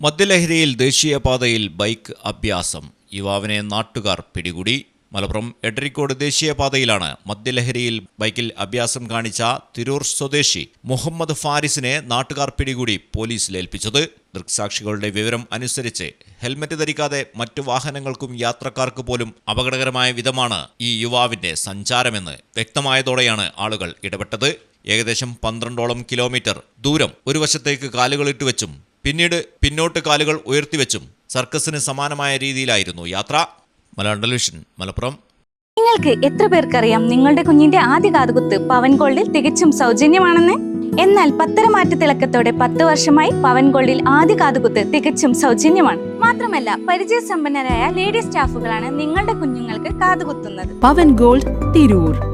മദ്യലഹരിയിൽ ദേശീയപാതയിൽ ബൈക്ക് അഭ്യാസം. യുവാവിനെ നാട്ടുകാർ പിടികൂടി. മലപ്പുറം എടരിക്കോട് ദേശീയപാതയിലാണ് മദ്യലഹരിയിൽ ബൈക്കിൽ അഭ്യാസം കാണിച്ച തിരൂർ സ്വദേശി മുഹമ്മദ് ഫാരിസിനെ നാട്ടുകാർ പിടികൂടി പോലീസ് ഏൽപ്പിച്ചത്. ദൃക്സാക്ഷികളുടെ വിവരം അനുസരിച്ച് ഹെൽമറ്റ് ധരിക്കാതെ മറ്റു വാഹനങ്ങൾക്കും യാത്രക്കാർക്ക് പോലും അപകടകരമായ വിധമാണ് ഈ യുവാവിന്റെ സഞ്ചാരമെന്ന് വ്യക്തമായതോടെയാണ് ആളുകൾ ഇടപെട്ടത്. ഏകദേശം പന്ത്രണ്ടോളം കിലോമീറ്റർ ദൂരം ഒരു വശത്തേക്ക് കാലുകളിട്ട് വെച്ചും പിന്നീട് പിന്നോട്ട് കാലുകൾ ഉയർത്തിവെച്ചും സർക്കസിന് സമാനമായ രീതിയിലായിരുന്നു യാത്ര. മലയാളം ടെലിവിഷൻ മലപ്പുറം. നിങ്ങൾക്ക് എത്ര പേർക്കറിയാം നിങ്ങളുടെ കുഞ്ഞിന്റെ ആദ്യ കാതുകുത്ത് പവൻ ഗോൾഡിൽ തികച്ചും സൗജന്യമാണെന്ന്? എന്നാൽ പത്തരമാറ്റ തിളക്കത്തോടെ പത്ത് വർഷമായി പവൻ ഗോൾഡിൽ ആദ്യ കാതുകുത്ത് തികച്ചും സൗജന്യമാണ്. മാത്രമല്ല പരിചയസമ്പന്നരായ ലേഡി സ്റ്റാഫുകളാണ് നിങ്ങളുടെ കുഞ്ഞുങ്ങൾക്ക് കാതുകുത്തുന്നത്. പവൻ ഗോൾഡ് തിരൂർ.